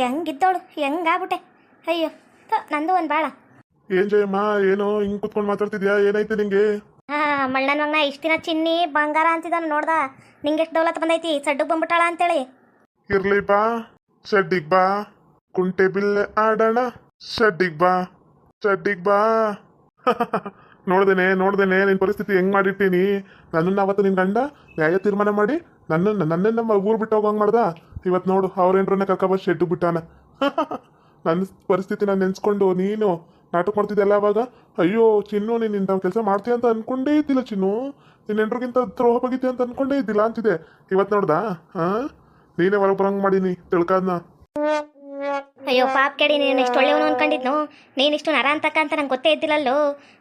ಹೆಂಗಿದ್ದವಳು? ಹೆಂಗಾಗ್ಬಿಟ್ಟೆ? ಅಯ್ಯೋ ಥ, ನಂದು ಒಂದು ಬಾಳ. ಏನ್ ಜಯಮ್ಮ ಏನೋ ಹಿಂಗ್ ಕುತ್ಕೊಂಡ್ ಮಾತಾಡ್ತಿದ್ಯಾ? ಏನಾಯ್ತು ನಿಂಗೆ? ಹಾ ಮಳ್ಳನ ಮಗ್ನ ಇಷ್ಟು ದಿನ ಚಿನ್ನಿ ಬಂಗಾರ ಅಂತಿದಾನೆ ನೋಡ್ದ. ನಿಂಗೆ ಎಷ್ಟು ದೌಲತ್ ಬಂದೈತಿ? ಸಡ್ಡು ಬಂದ್ಬಿಟ್ಟಾಳ ಅಂತೇಳಿ. ಇರ್ಲಿ ಬಾ ಸಡ್ಡಿಗ್ ಬಾ. ಕುಂಟೆ ಬಿಲ್ಲೆ ಆಡೋಣ. ಸಡ್ಡಿಗ್ ಬಾ ಸಡ್ಡಿಗ್ ಬಾ. ನೋಡ್ದೇನೆ ನೋಡ್ದೇನೆ ನಿನ್ ಪರಿಸ್ಥಿತಿ ಹೆಂಗ್ ಮಾಡಿರ್ತೀನಿ? ನನ್ನನ್ನ ಅವತ್ತು ನಿನ್ ಗಂಡ ನ್ಯಾಯ ತೀರ್ಮಾನ ಮಾಡಿ ನನ್ನನ್ನ ನನ್ನ ನಮ್ಮ ಊರ್ ಬಿಟ್ಟು ಹೋಗಂಗ್ ಮಾಡ್ದ? ಇವತ್ತು ನೋಡು ಅವ್ರೇನ್ರನ್ನ ಕರ್ಕೊಬ ಶೆಡ್ಡು ಬಿಟ್ಟಾನ. ನನ್ನ ಪರಿಸ್ಥಿತಿ ನಾನು ನೆನ್ಸ್ಕೊಂಡು ನೀನು ನಾಟಕ ಮಾಡ್ತಿದ್ದೆಲ್ಲ ಅವಾಗ? ಅಯ್ಯೋ ಚಿನ್ನು ನೀನು ಇಂಥ ಕೆಲಸ ಮಾಡ್ತೀಯ ಅಂತ ಅನ್ಕೊಂಡೇ ಇದ್ದಿಲ್ಲ ಚಿನ್ನು. ನೀನು ಎಂಟ್ರಿಗಿಂತ ದ್ರೋಹ ಬಗೀತಿ ಅಂತ ಅನ್ಕೊಂಡೇ ಇದ್ದಿಲ್ಲ ಅಂತಿದೆ. ಇವತ್ತು ನೋಡ್ದಾ? ಹಾ? ನೀನೇ ಹೊರಗೆ ಬರಂಗ್ ಮಾಡೀನಿ ತಿಳ್ಕಾದ್ನ. ಅಯ್ಯೋ ಪಾಪ್ ಕೇಳಿ ನೀನು ಇಷ್ಟು ಒಳ್ಳೆಯವನು ಅನ್ಕೊಂಡಿದ್ನು? ನೀನು ಇಷ್ಟು ನರ ಅಂತಕ್ಕ ಅಂತ ನಂಗೆ ಗೊತ್ತೇ ಇದ್ದಿಲ್ಲಲ್ಲೋ?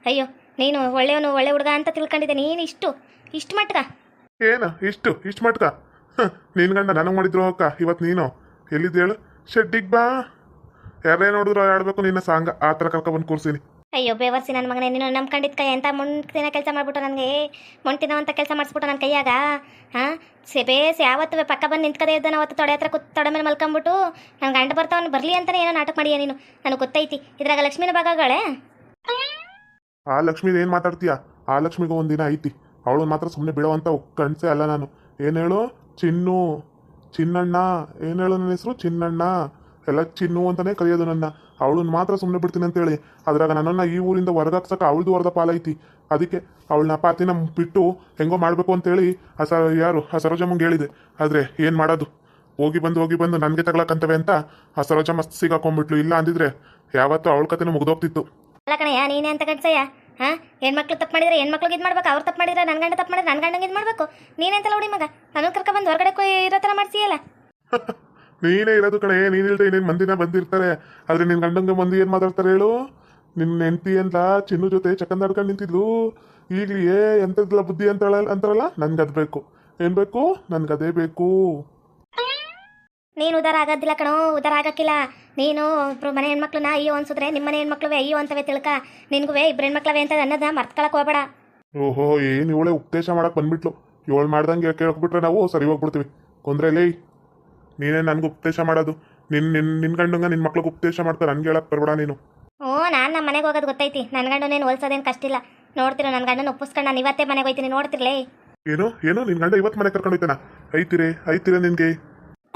ಅಯ್ಯೋ ನೀನು ಒಳ್ಳೆಯವನು ಒಳ್ಳೆ ಹುಡುಗ ಅಂತ ತಿಳ್ಕೊಂಡಿದ್ದೆ ನೀನು ಇಷ್ಟು? ಇಷ್ಟು ಮಟ್ಕ ಏನ ಇಷ್ಟು ಇಷ್ಟು ಮಟ್ಕ ನಿನ್ ಗಂಡ ನನಗೆ ಮಾಡಿದ್ರು ಅಕ್ಕ ಇವತ್ತು ನೀನು. ಎಲ್ಲಿದ್ದು ಹೇಳು? ಶೆಡ್ಡಿಗ್ ಬಾ. ಯಾರೇ ನೋಡಿದ್ರು ಆಡ್ಬೇಕು ನಿನ್ನ ಸಾಂಗ ಆ ಥರ ಕರ್ಕೊಬಂದು ಕೂರ್ಸಿನಿ. ಅಯ್ಯೋ ಬೇವರ್ಸಿ ನನ್ನ ಮಗನೇ ನೀನು ನಂಬ್ಕೊಂಡಿದ್ದ ಕೈ ಅಂತ ಮುಂಟಿನ ಕೆಲಸ ಮಾಡ್ಬಿಟ್ಟು ನನಗೆ. ಮುಂಟಿನವಂತ ಕೆಲಸ ಮಾಡಿಸ್ಬಿಟ್ಟು ನನ್ನ ಕೈಯಾಗ. ಹಾಂ ಬೇಸ್ ಯಾವತ್ತು ಪಕ್ಕ ಬಂದು ನಿಂತ್ಕದೇ ಇದ್ದಾನೆ ಅವತ್ತು ತೊಡೆ ಹತ್ರ ಕೂತ್ ತೊಡೆ ಮೇಲೆ ಮಲ್ಕೊಂಬಿಟ್ಟು ನನ್ನ ಗಂಡ ಬರ್ತಾವನು ಬರಲಿ ಅಂತಲೇ ಏನೋ ನಾಟಕ ಮಾಡಿಯ ನೀನು? ನನಗೆ ಗೊತ್ತೈತಿ. ಇದ್ರಾಗ ಲಕ್ಷ್ಮಿನ ಭಾಗಗಳೇ ಆ ಲಕ್ಷ್ಮಿದು ಏನು ಮಾತಾಡ್ತೀಯ? ಆ ಲಕ್ಷ್ಮಿಗೂ ಒಂದಿನ ಐತಿ. ಅವಳು ಮಾತ್ರ ಸುಮ್ಮನೆ ಬಿಡೋವಂತ ಕಣ್ಸೆ ಅಲ್ಲ ನಾನು. ಏನು ಹೇಳು? ಚಿನ್ನು, ಚಿನ್ನಣ್ಣ, ಏನು ಹೇಳು ನನ್ನ ಹೆಸರು? ಚಿನ್ನಣ್ಣ. ಎಲ್ಲ ಚಿನ್ನು ಅಂತಾನೆ ಕರೆಯೋದು ನನ್ನ. ಅವಳನ್ನ ಮಾತ್ರ ಸುಮ್ಮನೆ ಬಿಡ್ತೀನಿ ಅಂತೇಳಿ. ಅದ್ರಾಗ ನನ್ನನ್ನು ಈ ಊರಿಂದ ಹೊರಗಾಕ್ಸಕ್ಕೆ ಅವಳದು ವರದ ಪಾಲೈತಿ ಅದಕ್ಕೆ ಅವಳನ್ನ ಪಾತಿನ ಬಿಟ್ಟು ಹೆಂಗೋ ಮಾಡಬೇಕು ಅಂತೇಳಿ ಆ ಯಾರು? ಆ ಸರೋಜಮ್ಮಂಗೆ ಹೇಳಿದೆ. ಆದರೆ ಏನು ಮಾಡೋದು? ಹೋಗಿ ಬಂದು ಹೋಗಿ ಬಂದು ನನಗೆ ತಗೊಳಕಂತವೆ ಅಂತ ಆ ಸರೋಜಮ್ಮ ಸಿಗಾಕೊಂಡ್ಬಿಟ್ಲು ಇಲ್ಲ ಅಂದಿದ್ರೆ ಯಾವತ್ತೂ ಅವಳ ಕತೆನೂ ಮುಗ್ದೋಗ್ತಿತ್ತು. ಕಣಯ್ಯ, ನೀನೇ ಅಂತ ಕಣ್ಸಯ್ಯ ಹಾಂ? ಹೆಣ್ಮಕ್ಳು ತಪ್ಪು ಮಾಡಿದ್ರೆ ಹೆಣ್ಮಕ್ಳಿಗೆ ಇದು ಮಾಡ್ಬೇಕು, ಅವ್ರು ತಪ್ಪು ಮಾಡಿದ್ರೆ ನನ್ನ ಗಂಡ ತಪ್ಪು ಮಾಡಿದ್ರೆ ನನ್ನ ಗಂಡಂಗೆ ಇದು ಮಾಡಬೇಕು. ನೀನೆಂತಲ್ಲ ಹುಡಿ ಮಗ? ನಾನು ಕರ್ಕೊಂಬಂದು ಹೊರಗಡೆ ಇರೋ ಥರ ಮಾಡ್ತೀಯಲ್ಲ? ನೀನೇ ಇರೋದು ಕಣೆ ನೀನಿಲ್ದೆ ಇನ್ನೇನು ಮಂದಿನ ಬಂದಿರ್ತಾರೆ. ಆದರೆ ನಿನ್ನ ಗಂಡಂಗೆ ಮಂದಿ ಏನು ಮಾತಾಡ್ತಾರೆ ಹೇಳು? ನಿನ್ನ ಹೆಂಡತಿ ಅಂತ ಚಿನ್ನು ಜೊತೆ ಚಕಂದಾಡ್ಕೊಂಡು ನಿಂತಿದ್ಲು. ಈಗಲೇ ಎಂಥದ್ದಲ್ಲ ಬುದ್ಧಿ ಅಂತ ಅಂತಾರಲ್ಲ ನನಗೆ ಅದು ಬೇಕು. ಏನು ಬೇಕು? ನನಗೆ ಅದೇ ಬೇಕು. ನೀನು ಉದಾರ ಆಗೋದಿಲ್ಲ ಕಣೋ ಉದಾರ ಆಗೋಕ್ಕಿಲ್ಲ. ನೀನು ಒಬ್ರು ಮನೆ ಹೆಣ್ಮಕ್ಳನ್ನ ಅಯ್ಯೋ ಅನ್ಸಿದ್ರೆ ನಿಮ್ಮ ಮನೆ ಹೆಣ್ಮಕ್ಳುವೆ ಅಯ್ಯೋ ಅಂತವೆ ತಿಳ್ಕ. ನಿನ್ಗೂ ಇಬ್ಬರು ಹೆಣ್ಮಕ್ಳವೆ ಅಂತ ಅನ್ನೋದನ್ನ ಮರ್ತ್ಕೊಳಕ್ ಹೋಗ್ಬೇಡ. ಓಹೋ ಏನು ಇವಳೆ ಉಪದೇಶ ಮಾಡಕ್ ಬಂದ್ಬಿಟ್ಲು. ಇವಳು ಮಾಡ್ದಂಗೆ ಕೇಳ್ಕೊಬಿಟ್ರೆ ನಾವು ಸರಿ ಹೋಗ್ಬಿಡ್ತೀವಿ. ಕೊಂದ್ರೆ ಲೇ ನೀನೇ ನನ್ಗೆ ಉಪದೇಶ ಮಾಡೋದು. ನಿನ್ ನಿನ್ ನಿನ್ ಗಂಡಂಗ ನಿನ್ ಮಕ್ಳಿಗೆ ಉಪದೇಶ ಮಾಡ್ತಾರೆ ನನ್ಗೆ ಹೇಳಕ್ಕೆ ಬರ್ಬೇಡ ನೀನು. ಓ ನಾನು ನಮ್ಮ ಮನೆಗೆ ಹೋಗೋದು ಗೊತ್ತೈತಿ. ನನ್ನ ಗಂಡನೇನು ಹೋಲ್ಸೋದೇನು ಕಷ್ಟ ಇಲ್ಲ. ನೋಡ್ತಿರೋ ನನ್ನ ಗಂಡನ ಒಪ್ಪಿಸ್ಕೊಂಡು ನಾನು ಇವತ್ತೇ ಮನೆಗೆ ಹೋಯ್ತೀನಿ ನೋಡ್ತಿರ್ಲೇ. ಏನು? ಏನು? ನಿನ್ನ ಗಂಡ ಇವತ್ತು ಮನೆಗೆ ಕರ್ಕೊಂಡು ಹೋಯ್ತಾನ? ಐತಿರೇ ಐತಿರೇ ನಿನ್ಗೆ.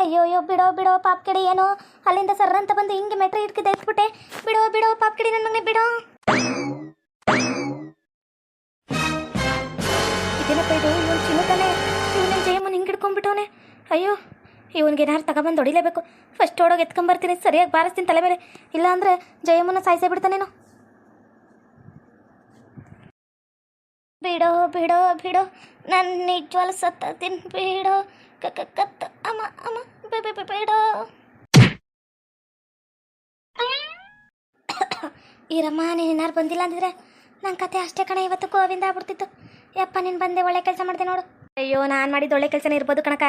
ಅಯ್ಯೋ ಅಯ್ಯೋ, ಬಿಡೋ ಬಿಡೋ, ಪಾಪ್ ಕಡೆ, ಏನೋ? ಅಲ್ಲಿಂದ ಸರ್ ಅಂತ ಬಂದು ಹಿಂಗೆ ಮೆಟ್ರಿ ಇಟ್ಕಿದ್ದೆ ಎತ್ಬಿಟ್ಟೆ. ಬಿಡೋ ಬಿಡೋ, ಪಾಪ್ ಕಡೆ ನನ್ನ ಮಗನೇ, ಬಿಡೋ. ಇದೇನಪ್ಪ ಇದು ಇವನು ಚಿನ್ನತಾನೆ ಇವನ ಜಯಮ್ಮನ ಹಿಂಗೆ ಹಿಡ್ಕೊಂಡ್ಬಿಟ್ಟವನೆ. ಅಯ್ಯೋ, ಇವನಿಗೆ ಏನಾರು ತಗೊಂಬಂದು ಹೊಡಿಲೇಬೇಕು. ಫಸ್ಟ್ ಓಡೋಗಿ ಎತ್ಕೊಂಬರ್ತೀನಿ, ಸರಿಯಾಗಿ ಬಾರಿಸ್ತೀನಿ ತಲೆ ಮೇಲೆ. ಇಲ್ಲ ಅಂದ್ರೆ ಜಯಮ್ಮನ ಸಾಯಿಸೇ ಬಿಡ್ತಾನೇನೋ. ಬಿಡೋ ಬಿಡೋ ಬಿಡೋ. ನನ್ನ ನಿಜವಾಲ ಸತ್ತ ಬಿಡೋ. ಕಕ್ಕ ಕತ್ತ ಅಮ್ಮ ಅಮ್ಮ ಬೇಡ. ಈರಮ್ಮ ನೀನು ಏನಾರು ಬಂದಿಲ್ಲ ಅಂದಿದ್ರೆ ನನ್ನ ಕತೆ ಅಷ್ಟೇ ಕಣ, ಇವತ್ತು ಗೋವಿಂದ ಆಗ್ಬಿಡ್ತಿತ್ತು. ಯಪ್ಪ, ನೀನು ಬಂದೆ, ಒಳ್ಳೆ ಕೆಲಸ ಮಾಡಿದೆ ನೋಡು. ಅಯ್ಯೋ, ನಾನು ಮಾಡಿದ ಒಳ್ಳೆ ಕೆಲಸನೇ ಇರ್ಬೋದು ಕಣಕ.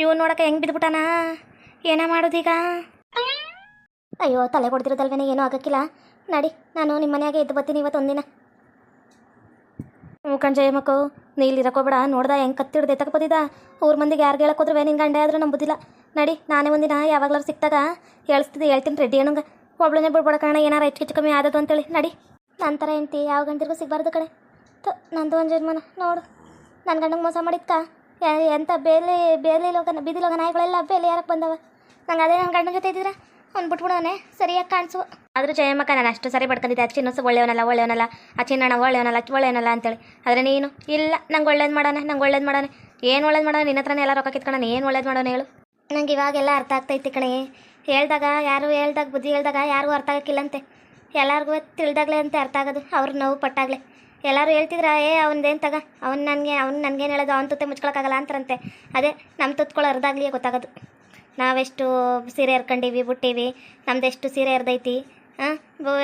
ಇವ್ ನೋಡಕ್ಕೆ ಹೆಂಗೆ ಬಿದ್ಬಿಟ್ಟಾನ? ಏನ ಮಾಡೋದೀಗ? ಅಯ್ಯೋ, ತಲೆ ಕೊಡ್ತಿರೋದಲ್ವೇನೇ ಏನೂ ಆಗಕ್ಕಿಲ್ಲ. ನಡಿ, ನಾನು ನಿಮ್ಮ ಮನೆಯಾಗೆ ಎದ್ದು ಬರ್ತೀನಿ ಇವತ್ತು ಒಂದಿನ ಹ್ಞೂ ಕಣ್ ಮಕ್ಕಳು ನೀ ಇಲ್ಲಿ ಇರಕೋಬೇಡ, ನೋಡ್ದ ಹೆಂಗೆ ಕತ್ತಿಡ್ದು ಎತ್ತಕ್ಕೆ ಬದಿದ ಊರ ಮಂದಿಗೆ ಯಾರಿಗೆ ಹೇಳಕ್ ಹೋದ್ರೆ ನಿನ್ನ ಗಂಡ ಆದ್ರೂ ನಂಬುದಿಲ್ಲ. ನಡಿ, ನಾನೇ ಒಂದಿನ ಯಾವಾಗ್ಲಾರು ಸಿಕ್ತಾಗ ಹೇಳ್ತಿದ್ದೆ ಹೇಳ್ತೀನಿ ರೆಡಿ ಅಣ್ಣಂಗೆ ಒಬ್ಳನೇ ಬಿಡ್ಬೇಡ ಕಣ ಏನಾರ ಹೆಚ್ಚು ಹೆಚ್ಚು ಕಮ್ಮಿ ಆದದು ಅಂತೇಳಿ. ನಡಿ. ನಂತರ ಹೆಂಡ್ತಿ ಯಾವ ಗಂಟಿರ್ಗೂ ಸಿಗಬಾರ್ದು ಕಡೆ ತ, ನಂದು ಒಂದು ಜನ್ಮನ, ನೋಡು. ನನ್ನ ಗಂಡಂಗೆ ಮೋಸ ಯಾ- ಎಂಥ ಬೇಲಿ ಬೇಲಿ ಲೋಕ, ಬೀದಿ ಲೋಕ ನಾಯಿಗಳೆಲ್ಲ ಬೇಲಿ ಯಾರಕ್ಕೆ ಬಂದವ? ನಂಗೆ ಅದೇ ನನ್ನ ಗಂಡನ ಜೊತೆ ಇದ್ದಿದ್ರೆ? ಅವ್ನು ಬಿಟ್ಬಿಡೋನೆ ಸರಿಯಾಗಿ ಕಾಣಿಸುವ ಆದರೂ ಜಯಮ್ಮಕ್ಕ ನಾನು ಅಷ್ಟು ಸರಿ ಪಡ್ಕೊಂಡಿದ್ದೆ. ಸು ಒಳ್ಳೆವನಲ್ಲ ಒಳ್ಳೆಯವನಲ್ಲ ಒಳ್ಳೆಯವನಲ್ಲ. ಅಚ್ಚಿನಣ್ಣ ಒಳ್ಳೆಯವನಲ್ಲ ಒಳ್ಳೆಯವನಲ್ಲ ಅಂತೇಳಿ. ಆದರೆ ನೀನು ಇಲ್ಲ ನಂಗೆ ಒಳ್ಳೇದು ಮಾಡೋಣ ನಂಗೆ ಒಳ್ಳೇದು ಮಾಡೋಣ ಏನು ಒಳ್ಳೇದು ಮಾಡೋಣ ನಿನ್ನ ಹತ್ರನೇ ಎಲ್ಲ ರೊಕ್ಕ ಕಿತ್ಕೊಳ್ಳೋಣ ಏನು ಒಳ್ಳೇದು ಮಾಡೋಣ ಹೇಳು. ನಂಗೆ ಇವಾಗೆಲ್ಲ ಅರ್ಥ ಆಗ್ತೈತಿ ಕಣೆ. ಹೇಳ್ದಾಗ ಯಾರು ಹೇಳ್ದಾಗ ಬುದ್ಧಿ ಹೇಳ್ದಾಗ ಯಾರಿಗೂ ಅರ್ಥ ಆಗಕ್ಕಿಲ್ಲಂತೆ. ಎಲ್ಲರಿಗೂ ತಿಳಿದಾಗ್ಲೇ ಅಂತ ಅರ್ಥ ಆಗೋದು. ಅವ್ರ ನೋವು ಪಟ್ಟಾಗ್ಲೆ. ಎಲ್ಲರೂ ಹೇಳ್ತಿದ್ರ ಏ ಅವನದೇನು ತಗ? ಅವ್ನು ನನಗೆ ಅವ್ನು ನನಗೇನು ಹೇಳೋದು? ಅವ್ನ ತುತ್ತೆ ಮುಚ್ಕೊಳಕ್ಕಾಗಲ್ಲ ಅಂತರಂತೆ. ಅದೇ ನಮ್ಮ ತುತ್ಕೊಳ್ಳೋ ಅರ್ಧಾಗ್ಲಿಯೇ ಗೊತ್ತಾಗೋದು. ನಾವೆಷ್ಟು ಸೀರೆ ಹರ್ಕೊಂಡೀವಿ ಬಿಟ್ಟೀವಿ ನಮ್ದೆಷ್ಟು ಸೀರೆ ಹರ್ದೈತಿ ಹಾಂ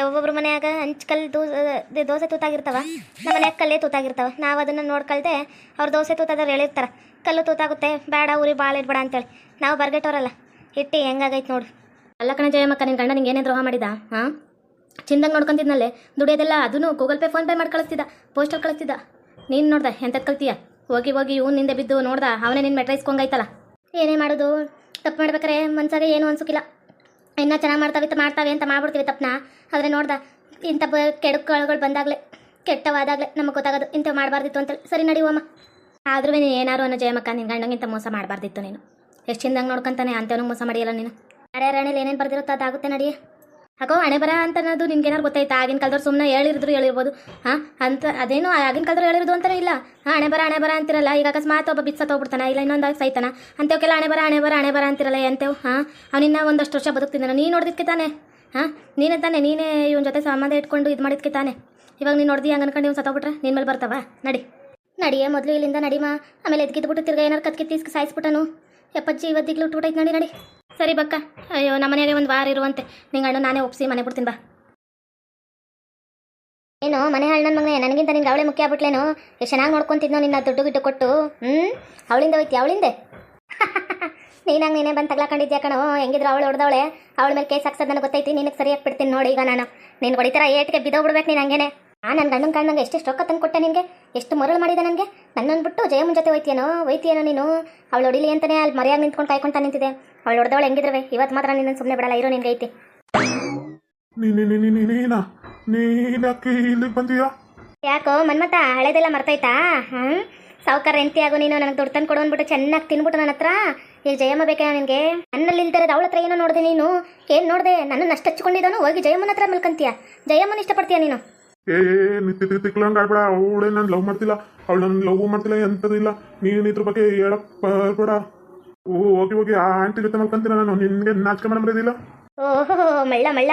ಒಬ್ಬೊಬ್ರು ಮನೆಯಾಗ ಹಂಚ್ಕಲ್ ದೋಸೆ ದ- ದೋಸೆ ತೂತಾಗಿರ್ತಾವ ನಮ್ಮ ಮನೆಯಾಗ ಕಲ್ಲೇ ತೂತಾಗಿರ್ತಾವ ನಾವು ಅದನ್ನು ನೋಡ್ಕೊಳ್ದೆ ಅವ್ರು ದೋಸೆ ತೂತಾದವ್ರು ಹೇಳಿರ್ತಾರೆ ಕಲ್ಲು ತೂತಾಗುತ್ತೆ ಬೇಡ ಊರಿ ಭಾಳ ಇಡ್ಬೇಡ ಅಂತೇಳಿ ನಾವು ಬರ್ಗೆಟ್ಟವ್ರಲ್ಲ ಇಟ್ಟು ಹೆಂಗಾಗೈತೆ ನೋಡು. ಅಲ್ಲ ಕಣ ಜಯಮ್ಮಕ್ಕ ನಿನ್ನ ಗಂಡ ನಿಂಗೆ ಏನೇ ದ್ರೋಹ ಮಾಡಿದ ಹಾಂ ಚಿಂದಂಗೆ ನೋಡ್ಕೊಂತಿದ್ನಲ್ಲೇ ದುಡಿಯೋದೆಲ್ಲ ಅದನ್ನು ಗೂಗಲ್ ಪೇ ಫೋನ್ಪೇ ಮಾಡಿ ಕಳಿಸ್ತಿದ್ದ ಪೋಸ್ಟರ್ ಕಳಿಸ್ತಿದ್ದ ನೀನು ನೋಡ್ದೆ ಎಂಥದ್ದು ಕಲ್ತೀಯ? ಹೋಗಿ ಹೋಗಿ ಇವು ನಿಂದೆ ಬಿದ್ದು ನೋಡ್ದ ಅವನೇ ನಿನ್ನ ಮೆಟ್ರೈಸ್ಕೊಂಗೈತಲ್ಲ ಏನೇ ಮಾಡೋದು? ತಪ್ಪು ಮಾಡ್ಬೇಕಾರೆ ಮನ್ಸಾಗ ಏನು ಅನ್ಸೋಕಿಲ್ಲ. ಇನ್ನೂ ಚೆನ್ನಾಗಿ ಮಾಡ್ತಾವಿತ್ತು ಮಾಡ್ತಾವೆ ಅಂತ ಮಾಡ್ಬಿಡ್ತೀವಿ ತಪ್ಪನ ಆದರೆ ನೋಡ್ದ, ಇಂಥ ಬ ಕೆಡುಕುಗಳು ಬಂದಾಗಲೇ, ಕೆಟ್ಟವಾದಾಗಲೇ ನಮಗೆ ಗೊತ್ತಾಗೋದು, ಇಂಥವು ಮಾಡಬಾರ್ದಿತ್ತು ಅಂತೇಳಿ. ಸರಿ ನಡಿವಮ್ಮ ಆದ್ರೂ ನೀನು ಏನಾರು ಅನ್ನೋ ಜಯಮಕ್ಕ ನಿನ್ನ ಗಂಡಂಗಿಂತ ಮೋಸ ಮಾಡಬಾರ್ದಿತ್ತು ನೀನು. ಎಷ್ಟು ಚಿಂದಂಗೆ ನೋಡ್ಕೊಂತಾನೆ ಅಂಥವನು ಮೋಸ ಮಾಡಿಯಲ್ಲ ನೀನು. ರಾಣಿಲಿ ಏನೇನು ಬರ್ದಿರುತ್ತೋ ಅದಾಗುತ್ತೆ ನಡಿ. ಹಾಕೋ ಹಣೆ ಬರ ಅಂತ ಅನ್ನೋದು ನಿಮ್ಗೆ ಏನಾರು ಗೊತ್ತಾಯ್ತಾ? ಆಗಿನ ಕಾಲದವ್ರು ಸುಮ್ಮನೆ ಹೇಳಿರಿದ್ರು ಹೇಳಿರ್ಬೋದು. ಹಾಂ, ಅಂತ ಅದೇನು ಆಗಿನ ಕಾಲದವ್ರು ಹೇಳಿರೋದು ಅಂತಾನೆ ಇಲ್ಲ. ಹಾಂ, ಹಣೆ ಬರ ಹಣೆ ಬರ ಅಂತಿರಲ್ಲ, ಈಗ ಅಕಸ್ಮಾತ್ ಒಬ್ಬ ಬಿತ್ಸ ಹೋಗ್ಬಿಡ್ತಾನೆ, ಇಲ್ಲ ಇನ್ನೊಂದು ಸೈತಾನ ಅಂತೇವಕ್ಕೆಲ್ಲ ಹಣೆ ಬರ ಹಣೆ ಬರ ಹಣೆ ಬರ ಅಂತಿರಲ್ಲ ಎಂತೇವು? ಹಾಂ, ಅವನಿನ್ನ ಒಂದಷ್ಟು ವರ್ಷ ಬದುಕ್ತಿದ್ದಾನೆ. ನೀನು ನೋಡಿದ್ಕೆ ತಾನೆ? ಹಾಂ, ನೀನೇ ತಾನೆ, ನೀನೇ ಇವನ ಜೊತೆ ಸಂಬಂಧ ಇಟ್ಕೊಂಡು ಇದು ಮಾಡಿದ್ಕೆ ತಾನೆ? ಇವಾಗ ನೀನು ನೋಡ್ದಿ ಹಂಗೆ ಅನ್ಕೊಂಡು ಇವ್ನು ಸತ್ತೋಗ್ಬಿಟ್ರೆ ನಿನ್ನ ಮೇಲೆ ಬರ್ತಾವ? ನಡಿ. ನಡಿಯೇ ಮೊದಲು ಇಲ್ಲಿಂದ ನಡಿಮಾ. ಆಮೇಲೆ ಎದ್ಗಿದ್ಬಿಟ್ಟು ತಿರ್ಗ ಏನಾರು ಕತ್ಕಿ ಸಾಯಿಸ್ಬಿಟ್ಟನು. ಎಪ್ಪಜ್ಜಿ ಇವತ್ತಿಗ್ಲು ಟೂಟೈತ್ ನಡಿ ನಡಿ. ಸರಿ ಬಕ್ಕ. ಅಯ್ಯೋ, ನಮ್ಮ ಮನೆಗೆ ಒಂದು ವಾರ ಇರುವಂತೆ. ನಿಂಗೆ ಅಣ್ಣ ನಾನೇ ಒಪ್ಸಿ ಮನೆ ಬಿಡ್ತೀನಿ ಬಾ. ಏನು, ಮನೆ ಹಾಳು ನನ್ನ ಮಗನೇ, ನನಗಿಂತ ನಿನ್ಗೆ ಅವಳೇ ಮುಖ್ಯ ಆಗ್ಬಿಟ್ಲೇನು? ಎಷ್ಟು ಚೆನ್ನಾಗಿ ನೋಡ್ಕೊತಿದ್ನೋ ನಿನ್ನ ದುಡ್ಡು ಗಿಡ್ಡು ಕೊಟ್ಟು? ಹ್ಞೂ ಅವಳಿಂದ ಹೋಯ್ತಿ, ಅವಳಿಂದೆ? ನೀನಾಗ ನೀನೇ ಬಂದು ತಗ್ಲಾಕೊಂಡಿದ್ಯಾ ಕಣೋ? ಹೆಂಗಿದ್ರು ಅವಳು ಹೊಡೆದವಳೆ? ಅವಳ ಮೇಲೆ ಕೇಸ್ ಹಾಕ್ಸೋದು ನನಗೆ ಗೊತ್ತೈತಿ, ನಿನಗೆ ಸರಿಯಾಗಿ ಬಿಡ್ತೀನಿ ನೋಡಿ ಈಗ ನಾನು. ನೀನು ಹೊಡಿತೀರ ಏಟ್ಗೆ ಬಿದ್ದೋಗ್ಬಿಡ್ಬೇಕು ನೀನು ಹಂಗೇನೆ. ಆ ನನ್ನ ಗಂಡನ ಕಾರಣಂಗೆ ಎಷ್ಟು ರೊಕ್ಕ ತಂದು ಕೊಟ್ಟೆ ನಿನಗೆ? ಎಷ್ಟು ಮರಳು ಮಾಡಿದೆ ನನಗೆ? ನನ್ನನ್ನು ಬಿಟ್ಟು ಜಯಮ್ಮನ ಜೊತೆ ಹೋಯ್ತಿಯೇನೋ? ಹೋಯ್ತಿಯೇನೋ ನೀನು? ಅವಳು ಹೊಡಿಲಿ ಅಂತಲೇ ಅಲ್ಲಿ ಮರ್ಯಾಗ ನಿಂತ್ಕೊಂಡು ಕಾಯ್ಕೊಂತ ನಿಂತಿದೆ. ಅವಳು ಹೊಡೆದವಳು ಹೆಂಗಿದ್ರವೆ? ಇವತ್ತು ಮಾತ್ರ ನಿನ್ನ ಸುಮ್ಮನೆ ಬಿಡಲ್ಲ ಇರೋ ನಿನ್ಗೆ ಐತಿ. ನೀನಾ? ನೀನಕ್ಕೆ ಇಲ್ಲಿಗೆ ಬಂದೀಯಾ? ಯಾಕೋ ಮನ್ಮತ ಹಳೇದೆಲ್ಲ ಮರ್ತೈತಾ ಹ್ಮ್? ಸಾವುಕಾರ ಎಂತಿ ಆಗು ನೀನು ನನಗೆ ದುಡ್ಡು ತಂದು ಕೊಡು ಅಂದ್ಬಿಟ್ಟು ಚೆನ್ನಾಗಿ ತಿನ್ಬಿಟ್ಟು ನನ್ನ ಹತ್ರ. ಈಗ ಜಯಮ್ಮ ಬೇಕಾ ನಿನಗೆ? ನನ್ನಲ್ಲಿ ಇಲ್ದಿರೋದು ಅವಳ ಹತ್ರ ಏನೋ ನೋಡಿದೆ ನೀನು? ಏನು ನೋಡಿದೆ? ನನ್ನನ್ನು ನಷ್ಟ ಹಚ್ಕೊಂಡಿದ್ದಾನು ಹೋಗಿ ಜಯಮ್ಮನ ಹತ್ರ ಮಲ್ಕಂತೀಯ. ಜಯಮ್ಮನ ಇಷ್ಟಪಡ್ತೀಯ ನೀನು? ಏ ನಿತ್ಯ ತಿಕ್ಲಂಗೆ ಆಡ್ಬೇಡ ಅವಳೇ ನಾನು ಲವ್ ಮಾಡ್ತಿಲ್ಲ. ಅವಳು ನನ್ನ ಲವ್ ಮಾಡ್ತಿಲ್ಲ ಎಂಥದ್ದು ಇಲ್ಲ ನೀನು ಇದ್ರ ಬಗ್ಗೆ ಹೇಳಕ್ ಬರ್ಬೇಡ ಓ ಹೋಗಿ ಹೋಗಿ ಆ ಆಂಟಿ ಜೊತೆ ಮಲ್ಕೊಂತೀನಿ ನಾನು? ನಿನ್ಗೆ ನಾಚಿಕೆ ಮಾಡಿ ಬರೋದಿಲ್ಲ ಓಹೋ ಮಳ್ಳ ಮಳ್ಳ.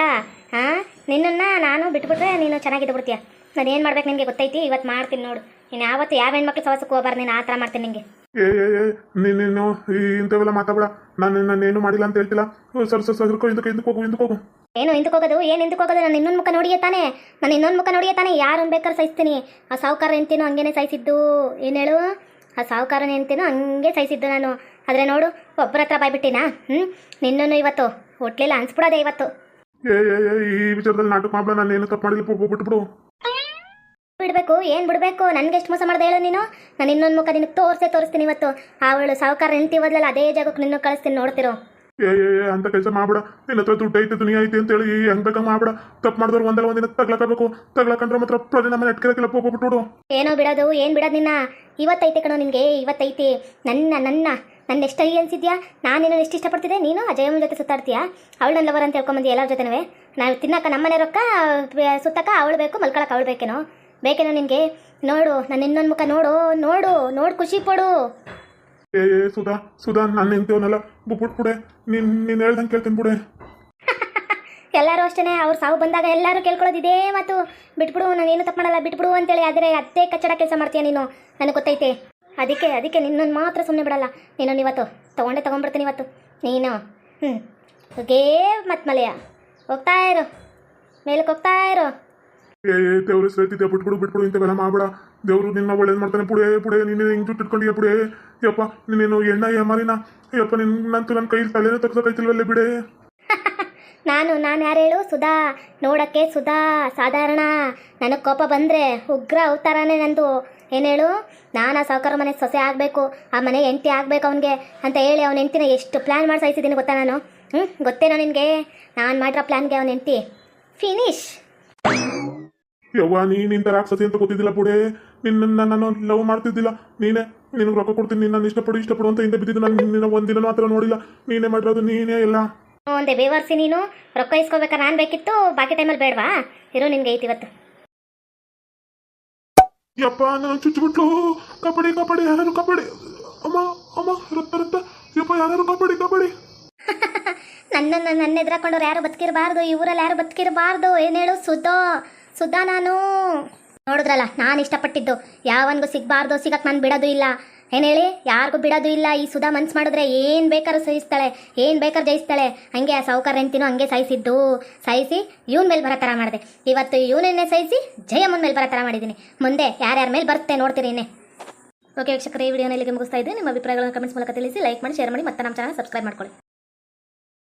ಹಾ ನಿನ್ನನ್ನು ನಾನು ಬಿಟ್ಬಿಟ್ರೆ ನೀನು ಚೆನ್ನಾಗಿದ್ದು ಬಿಡ್ತೀಯ ನಾನು ಏನು ಮಾಡ್ಬೇಕು ನಿನಗೆ ಗೊತ್ತೈತಿ? ಇವತ್ತು ಮಾಡ್ತೀನಿ ನೋಡು. ನೀನು ಯಾವತ್ತು ಯಾವ ಹೆಣ್ಮಕ್ಳು ಸವಸಕ್ಕೆ ಹೋಗ್ಬಾರ್ದು ನೀನು ಆ ಥರ ಮಾಡ್ತೀನಿ ನಿಮಗೆ ಏ ಏ ಏ ನೀನು ನೀನು ಈ ಇಂಥವೆಲ್ಲ ಮಾತಾಡ ನಾನು ನಾನೇನು ಮಾಡಿಲ್ಲ ಅಂತ ಹೇಳ್ತಿಲ್ಲ. ಸರ್ ಸರ್ ಸರ್ ಹಿಂದಕ್ಕೆ ಹಿಂದಕ್ಕೆ ಹೋಗು ಹಿಂದಕ್ಕೆ ಹೋಗು. ಏನು ಹಿಂದಕ್ಕೆ ಹೋಗೋದು? ಏನು ಹಿಂದಕ್ಕೆ ಹೋಗೋದು? ನಾನು ಇನ್ನೊಂದು ಮುಖ ನೋಡಿಯೇ ತಾನೆ. ನಾನು ಇನ್ನೊಂದು ಮುಖ ನೋಡಿಯೇ ತಾನೆ. ಯಾರನ್ನು ಬೇಕಾದ್ರೆ ಸಹಿಸ್ತೀನಿ. ಆ ಸಾವುಕಾರ ಎಂತೇನೋ ಹಂಗೇನೆ ಸಹಿಸಿದ್ದು. ಏನು ಹೇಳು? ಆ ಸಾವುಕಾರ ಎಂತೇನೋ ಹಂಗೆ ಸಹಿಸಿದ್ದು ನಾನು. ಆದರೆ ನೋಡು ಒಬ್ಬರ ಹತ್ರ ಬಾಯ್ಬಿಟ್ಟಿನಾ? ಹ್ಞೂ ನಿನ್ನೂ ಇವತ್ತು ಒಟ್ಲಿಲ್ಲ ಅನ್ಸ್ಬಿಡೋದೆ ಇವತ್ತು. ಏ ಏ ಏ ಈ ವಿಚಾರದಲ್ಲಿ ನಾಟಕ ಮಾಡ್ಬೇಡ ನಾನು ಏನು ತಪ್ಪು ಮಾಡಿಲ್ಲ ಪೋ ಬಿಟ್ಬಿಡು ಬಿಡಬೇಕು ಏನು ಬಿಡಬೇಕು? ನನಗೆ ಎಷ್ಟು ಮೋಸ ಮಾಡ್ದೆ ಹೇಳು ನೀನು? ನಾನು ಇನ್ನೊಂದು ಮುಖ ನಿನಗೆ ತೋರಿಸೇ ತೋರಿಸ್ತೀನಿ ಇವತ್ತು. ಅವಳು ಸಾವುಕಾರ ನಿಂತಿವದ್ಲಲ್ಲ ಅದೇ ಜಾಗಕ್ಕೆ ನಿನ್ನ ಕಳಿಸ್ತೀನಿ ನೋಡ್ತಿರೋ. ಏ ಏ ಏ ಅಂತ ಕೆಲಸ ಮಾಡ್ಬೇಡ. ನಿನ್ನ ಹತ್ರ ದುಡ್ಡು ಐತೆ ದುನಿಯಾ ಐತೆ ಅಂತ ಹೇಳಿ ಹೆಂಗ್ ಬೇಕಾ ಮಾಡ್ಬೇಡ. ತಪ್ಪು ಮಾಡಿದ್ರು ಒಂದಲ್ಲ ಒಂದಿನ ತಗ್ಲಾಕಬೇಕು ತಗ್ಲಾಕಂಡ್ರೆ ಮಾತ್ರ ಪರಿಣಾಮ ನೆಟ್ಕಿರಕ್ಕಿಲ್ಲ ಬಿಟ್ಬಿಡು ಏನೋ ಬಿಡೋದು ಏನ್ ಬಿಡೋದು ನಿನ್ನ? ಇವತ್ತೈತೆ ಕಣೋ ನಿನಗೆ ಇವತ್ತೈತಿ. ನನ್ನ ನನ್ನ. ನನ್ನ ಎಷ್ಟು ಐ ಅನ್ಸಿದ್ಯಾ? ನಾನು ಎಷ್ಟು ಇಷ್ಟಪಡ್ತಿದ್ದೆ? ನೀನು ಅಜಯಮ್ಮನ ಜೊತೆ ಸುತ್ತಾಡ್ತೀಯಾ? ಅವಳು ನನ್ನ ಲವರ್ ಅಂತ ಹೇಳ್ಕೊಂಬಂದು ಎಲ್ಲರ ಜೊತೆನೂ? ನಾವು ತಿನ್ನಕ್ಕ ನಮ್ಮನೆ ರೊಕ್ಕ ಸುತ್ತಕ ಸುತ್ತಕ್ಕ ಅವಳು ಬೇಕು ಮಲ್ಕೊಳಕ್ಕೆ ಅವಳು ಬೇಕೇನೋ? ಬೇಕೇನೋ ನಿನಗೆ? ನೋಡು ನನ್ನ ಇನ್ನೊಂದು ಮುಖ ನೋಡು ನೋಡು ನೋಡು ಖುಷಿ ಪಡು. ಏ ಏ ಸುಧಾ ಸುಧಾ ನಾನು ನಿಂತೇವನಲ್ಲ ಬಿಟ್ಬಿಡೆ ನೀನು ನೀನು ಹೇಳ್ದಂಗೆ ಕೇಳ್ತೀನಿ ಬಿಡೆ. ಎಲ್ಲರೂ ಅಷ್ಟೇ ಅವ್ರು ಸಾವು ಬಂದಾಗ ಎಲ್ಲರೂ ಕೇಳ್ಕೊಳ್ಳೋದು ಇದೇ ಮತ್ತು ಬಿಟ್ಬಿಡು ನಾನು ಏನು ತಪ್ಪು ಮಾಡಲ್ಲ ಬಿಟ್ಬಿಡು ಅಂತೇಳಿ ಆದರೆ ಅದೇ ಕಚ್ಚಡ ಕೆಲಸ ಮಾಡ್ತೀಯ ನೀನು? ನನಗೆ ಗೊತ್ತೈತೆ. ಅದಕ್ಕೆ ಅದಕ್ಕೆ ನಿನ್ನನ್ನು ಮಾತ್ರ ಸುಮ್ಮನೆ ಬಿಡಲ್ಲ. ನೀನು ಇವತ್ತು ತೊಗೊಂಡೇ ತೊಗೊಂಡ್ಬಿಡ್ತೀನಿ ಇವತ್ತು. ನೀನು. ಹ್ಞೂ ಹೋಗೇ ಮತ್ತೆ ಮಲೆಯ. ಹೋಗ್ತಾ ಇರು. ಮೇಲಕ್ಕೆ ಹೋಗ್ತಾ ಇರು. ಏ ದೇವ್ರ ಹೆಸರೈತಿದ್ಯಾ ಬಿಟ್ಬಿಡು ಬಿಟ್ಬಿಡು ಇಂಥವೆಲ್ಲ ಮಾಡ್ಬೇಡ. ದೇವರು ನಿನ್ನ ಒಳ್ಳೇದು ಮಾಡ್ತಾನೆ. ಪುಡೆ ಪುಡೆ ನೀನು ಹಿಂಗೆ ಜುಟ್ಟು ಇಟ್ಕೊಂಡಿಯ ಪುಡೆ? ಯಪ್ಪ ನೀನೇನು ಎಣ್ಣ ಮಾರಿನ? ಯಪ್ಪ ನಿನ್ನಂತೂ ನನ್ನ ಕೈಲಿ ತಲೆನೂ ತಗ್ಸೋಕೈತಿಲ್ವಲ್ಲೇ ಬಿಡೆ? ನಾನು ನಾನು ಯಾರು ಹೇಳು? ಸುಧಾ, ನೋಡಕ್ಕೆ ಸುಧಾ, ಸಾಧಾರಣ. ನನಗೆ ಕೋಪ ಬಂದರೆ ಉಗ್ರ ಅವತಾರನೇ ನಂದು. ಏನು ಹೇಳು? ನಾನು ಆ ಸಾವುಕಾರ ಮನೆ ಸೊಸೆ ಆಗಬೇಕು, ಆ ಮನೆ ಹೆಂಡತಿ ಆಗಬೇಕು ಅವನಿಗೆ ಅಂತ ಹೇಳಿ ಅವನ ಹೆಂಡ್ತಿನ ಎಷ್ಟು ಪ್ಲ್ಯಾನ್ ಮಾಡಿ ಸಾಯಿಸಿದ್ದೀನಿ ಗೊತ್ತಾ ನಾನು? ಹ್ಞೂ ಗೊತ್ತೇನೋ ನಿನಗೆ? ನಾನು ಮಾಡಿರೋ ಪ್ಲ್ಯಾನ್ಗೆ ಅವನ ಹೆಂಡ್ತಿ. ಫಿನಿಶ್ ಯವ್ವ ನೀನಿಂದ ರಾಕ್ಷಸಿ ಅಂತ ಗೊತ್ತಿದ್ದಿಲ್ಲ ಬುಡೆ. ನಿನ್ನ ನಾನು ಲವ್ ಮಾಡ್ತಿದ್ದಿಲ್ಲ. ನೀನೇ ನಿನಗೆ ರೊಕ್ಕ ಕೊಡ್ತೀನಿ ನಿನ್ನ ಇಷ್ಟಪಡು ಇಷ್ಟಪಡು ಅಂತ ಹಿಂದೆ ಬಿದ್ದಿದ್ದು ನಾನು ನಿನ್ನ ಒಂದಿನ ಮಾತ್ರ ನೋಡಿಲ್ಲ. ನೀನೇ ಮಾಡಿರೋದು ನೀನೇ ಎಲ್ಲ ಒಂದೇ ಬೇವರ್ಸಿ ನೀನು ರೊಕ್ಕ ಇಸ್ಕೋಬೇಕಾ? ನಾನು ಬೇಕಿತ್ತು ಬಾಕಿ ಟೈಮಲ್ಲಿ ಬೇಡವಾ? ಇರೋ ನಿನ್ಗೆ ಐತಿ ಇವತ್ತು. ಯಪ್ಪ ನಾನು ಚುಚ್ಚಿಬಿಟ್ಲು. ಕಬಡ್ಡಿ ಕಬಡ್ಡಿ ಯಾರು ಕಬಡ್ಡಿ? ಅಮ್ಮ ಅಮ್ಮ ರತ್ತ ರತ್ತ ಯಪ್ಪ ಯಾರು ಕಬಡ್ಡಿ ಕಬಡ್ಡಿ? ನನ್ನನ್ನು ನನ್ನ ಎದುರಾಕೊಂಡವ್ರು ಯಾರು ಬದುಕಿರಬಾರ್ದು? ಇವರಲ್ಲಿ ಯಾರು ಬದುಕಿರಬಾರ್ದು? ಏನು ಹೇಳು ಸುದ್ದ ಸುದ್ದ ನಾನು. ನೋಡಿದ್ರಲ್ಲ ನಾನು ಇಷ್ಟಪಟ್ಟಿದ್ದು. ಯಾವನ್ಗೂ ಸಿಗಬಾರ್ದು ಸಿಗಕ್ಕೆ ನಾನು ಬಿಡೋದು ಇಲ್ಲ. ಏನು ಹೇಳಿ? ಯಾರಿಗೂ ಬಿಡೋದು ಇಲ್ಲ. ಈ ಸುಧಾ ಮನ್ಸು ಮಾಡಿದ್ರೆ ಏನು ಬೇಕಾದ್ರೂ ಸಹಿಸ್ತಾಳೆ. ಏನು ಬೇಕಾದ್ರೂ ಜಯಿಸ್ತಾಳೆ. ಹಂಗೆ ಆ ಸಾವುಕಾರ ಎಂತಿನೂ ಹಂಗೆ ಸಹಿಸಿದ್ದು. ಸಹಿಸಿ ಇವ್ನ ಮೇಲೆ ಬರೋ ಥರ ಮಾಡಿದೆ. ಇವತ್ತು ಇವನನ್ನೇ ಸಹಿಸಿ ಜಯಮ್ಮನ ಮೇಲೆ ಬರೋ ಥರ ಮಾಡಿದ್ದೀನಿ. ಮುಂದೆ ಯಾರ್ಯಾರ ಮೇಲೆ ಬರುತ್ತೆ ನೋಡ್ತೀರಿ ಇನ್ನೇ. ಓಕೆ ವೀಕ್ಷಕರೇ, ಈ ವಿಡಿಯೋನ ಇಲ್ಲಿಗೆ ಮುಗಿಸ್ತಾ ಇದ್ದೀನಿ. ನಿಮ್ಮ ಅಭಿಪ್ರಾಯಗಳನ್ನು ಕಮೆಂಟ್ಸ್ ಮೂಲಕ ತಿಳಿಸಿ, ಲೈಕ್ ಮಾಡಿ, ಶೇರ್ ಮಾಡಿ, ಮತ್ತೆ ನಮ್ಮ ಚಾನಲ್ ಸಬ್ಸ್ಕ್ರೈಬ್ ಮಾಡ್ಕೊಳ್ಳಿ.